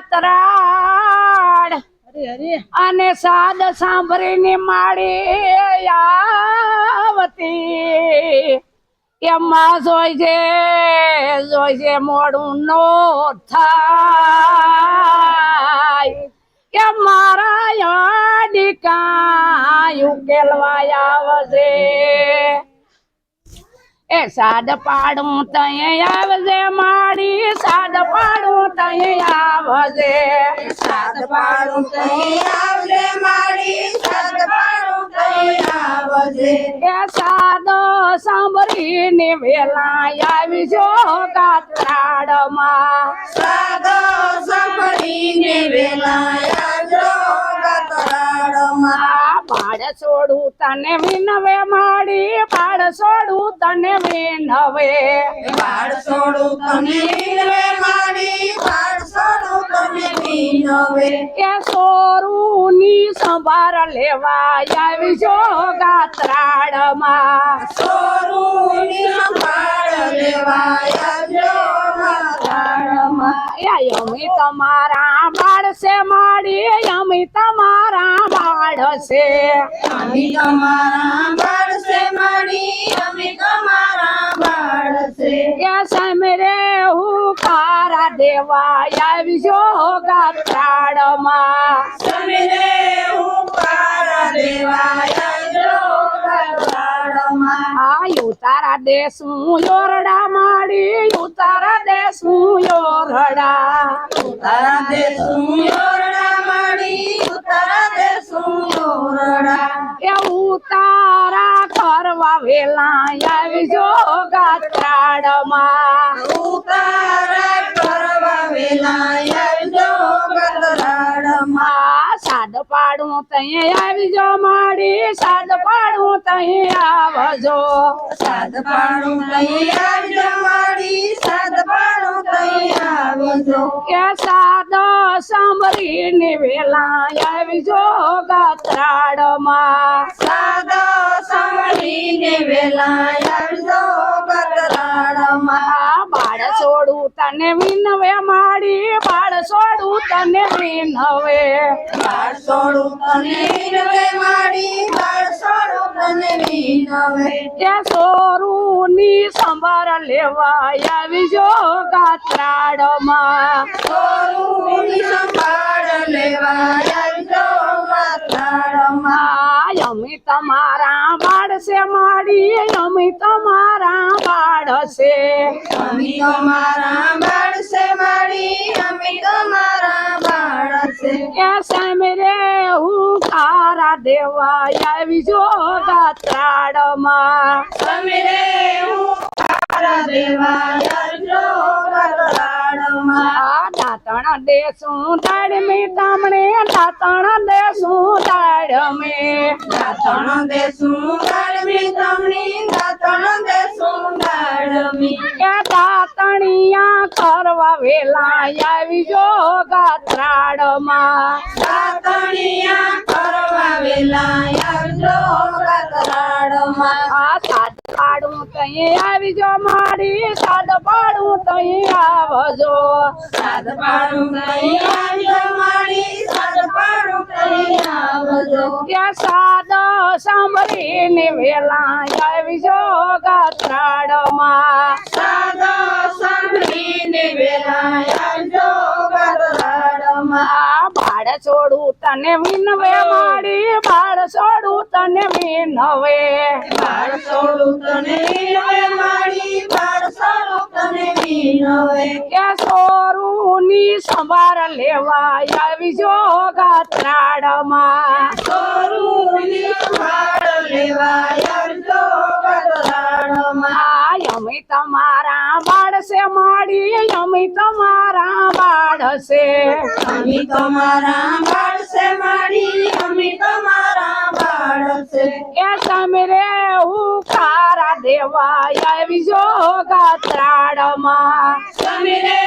ત્રાડ અને સાદ સાંભળીને માડી આવતી. એમાં જોઈજે જોઈજે મોડું નો થાય. કે મારા યાડિકા ઉકેલવા આવશે. એ સાદ પાડું તય આવજે માડી સાદ પાડું તય આવજે. સાદ પાડું તય આવજે માડી સાદ પાડું તય આવજે. એ સાદો સાંભળીને વેલા આવી જો સાદ સાદો સાંભળીને વેલા આવજો ગતરાડમાં બાળ છોડું તને વિનવે માડી પાડ છોડું તને વિનવે. પાડ છોડું તને વિનવે મારી પાડ છોડું તને વિનવે. કે સોરું ની સંભાર લેવા આવી જો ગાત્રાડમાં સોરું ની સંભાર લેવા આવજો તમારા બાળશે માડી યમી તમારા બાળ છે. અમે તમારા બાળ છે મારી અમે તમારા બાળ છે. કે સમરે હું કારા દેવા આવજો ગાત્રાડમાં દેવાય જો ગતરાડમાં આયુ તારા દેશું યોરડા માડી ઉતારા દેશું યોરડા. ઉતારા દેશું યોરડા માડી ઉતારા દેશું યોરડા. એ ઉતારા કરવા વેલા આવજો ગાત્રાડમાં. ઉતારા પાડું તઈ આવજો મારી સાદ પાડું તહી આવજો. સાત પાડું કઈ આવજો મારી સાત પાડું કઈ આવજો. કે સાદ સાંભળીને વેલા આવી જો સાદ સાદો સાંભળીને વેલા આવજો ગાત્રાડમાં બાળ છોડું તને વિનવે મારી બાળ છોડું તને વિનવે બાળ છોડું તને વિનવે મારી તને સંભાર લેવા આવીજો ગાત્રાડમાં છોડુંની સંભાળ તમારા બાળ મારી અમે તમારા બાળશે અમે તમારા બાળશે મારી અમે તમારા બાળ છે. કે સમરે હું ખારા દેવા આવી જો ગાત્રાડમાં સમીરે ઉપાર દેવા આવજો ગતરાડમાં દાતણ દેશું દાડમી તામણે દાતણ દેશું દાડમે દાતણ દેશું ગાળમી તમણી દાતણ દેશું ગાળમી કે દાતણિયા કરવા વેલા આવી જો ગાત્રાડમાં દાતણિયા કરવા વેલા આવજો પાડું આવીજો મારી સાદ પાડું તઈ આવજો. સાદ પાડું કઈ આવજો મારી સાદ પાડું કઈ આવજો. કે સાદ સાંભળીને વેલા આવી જો ગાત્રાડમાં સાદો સાંભળીને વેલા આવજો ગતરાડમાં આ બાળ છોડું તને વિનવે મારી બાળ છોડું તને વિનવે બાળ છોડું તને વિનવે મારી બાળ છોડું તને વિનવે કે સોરું ની સંભાર લેવા આવી જો ગાત્રાડમાં સોરુની સંભાર લેવા આવજો ગતરાડમાં આ અમે તમારા છે માડી અમે તમારા બાળ છે. અમે તમારા બાળ છે મારી અમે તમારા બાળ છે. કે તમે રે ઉકારા દેવા આવી જો ગાત્રાડમાં તમે ઉપાર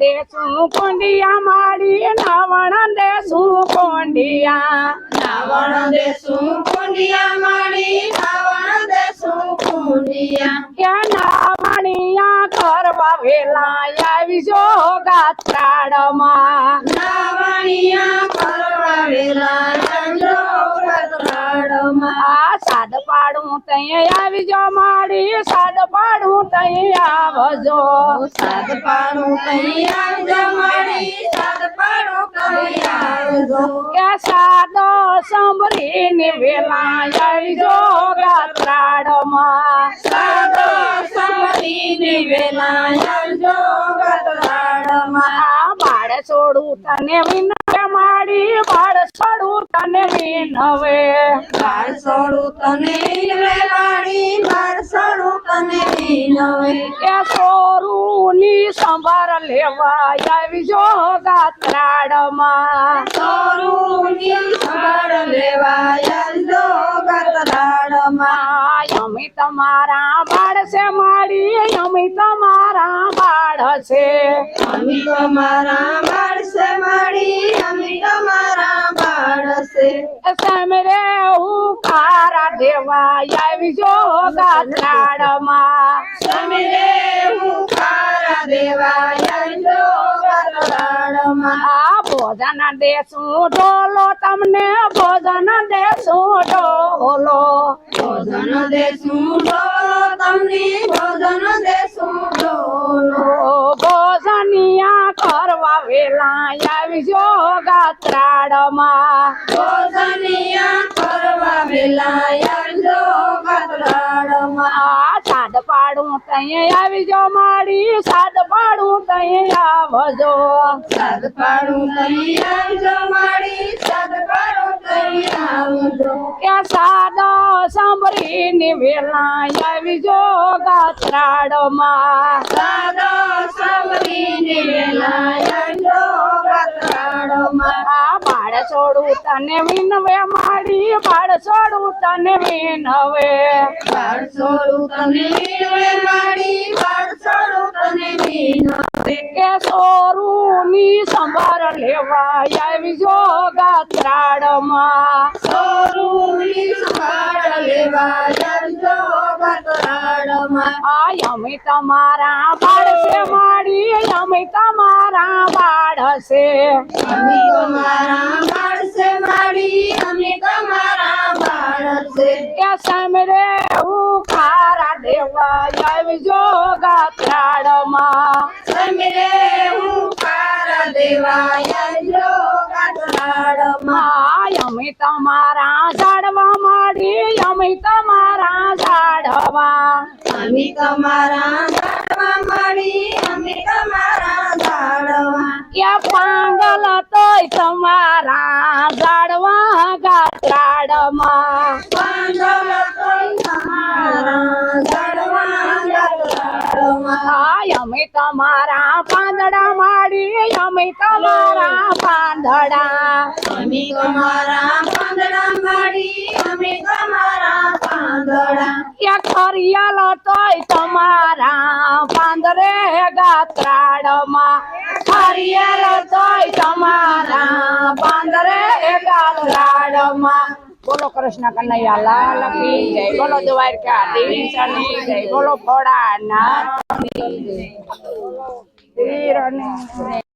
દેશું કોંડિયા માડી નાવણા દેશું કોંડિયા. નાવણ દેશું કુંડિયા મારી નાવણ દેશું કુંડિયા. ક્યાં ના કરવા વેલા આવી જો ગાત્રાડમાં નાવણિયા કરવા વેલા ચંદ્રો આ સાદ પાડું તઈ આવી જો માડી સાદ પાડું તઈ આવજો. સાદ પાડું કઈ આવજો મારી સાત પાડું કઈ આવજો. કે સાદો સંભરીને વેલા આવી ગાત્રાડમાં સાતો સમરીને વેલા આવજો ગતરાડમાં બાળ છોડું તને વિનવે માડી બાળ છોડું તને વિનવે બાર સોડું તને રે વાળી સોડું તને સોરું ની સંભાર લેવા આવી જો ગાત્રાડમાં સોરું ની સંભાળ લેવા આવજો ગતરાડમાં અમે તમારા બાળ છે માડી અમે તમારા બાળ છે. અમે તમારા બાળસે માડી સમરે ખારા દેવા આવી જો ગાત્રાડમાં દેવું ખારા દેવા આવજો ગતરાડમાં આ ભોજન દેશું ઢોલો તમને ભોજન દેશું ઢોલો ભોજન દેશું ડોલો તમને ભોજન દેશું કરવા વેલા આવી જો ગાત્રાડમાં ભોજનિયા કરવા વેલા આવજો ગતરાડમાં આ સાદ પાડું તઈ આવી જો મારી સાદ પાડું તઈ આવજો સાદ પાડું તઈ આવજો. પાડું કે સાદો સાંભળીને વેલા આવી જો ગાત્રાડમાં સાદો સાવરીને વેલા આવજો ગતરાડમાં આ બાળ છોડું તને વિનવે માડી બાળ છોડું તને વિનવે બાર સોડું તને માડી બાર સોડું તને વીણવે કે સોરું ની સંભાર લેવા આવી જો ગાત્રાડમાં સોરુની લેવા આ અમે તમારા બાળ છે માડી અમે તમારા બાળ છે. અમે તમારા માડી અમે તમારા બાળસે કે સમરે હું ખારા દેવા હું ખારા આવજો અમે તમારા ઝાડવા માડી અમે તમારા ઝાડવા. અમે તમારા ઝાડવા માડી અમે તમારા ઝાડવા. તોય તમારા ગાડવા ગાત્રાડમાં અમે તમારા અમે તમારા પાંદડા. અમે તમારા પાંદડા માડી અમે તમારા પાંદડા. એક ખરિયાલ તોય તમારા પાંદરે ગાત્રાડમાં ખરિયાલ તોય તમારા પાંદરે ગાત્રાડમાં બોલો કૃષ્ણ કનૈયા લાલ કી જય. બોલો જય. બોલો ભોળાનાથની જય. વીરની. જય.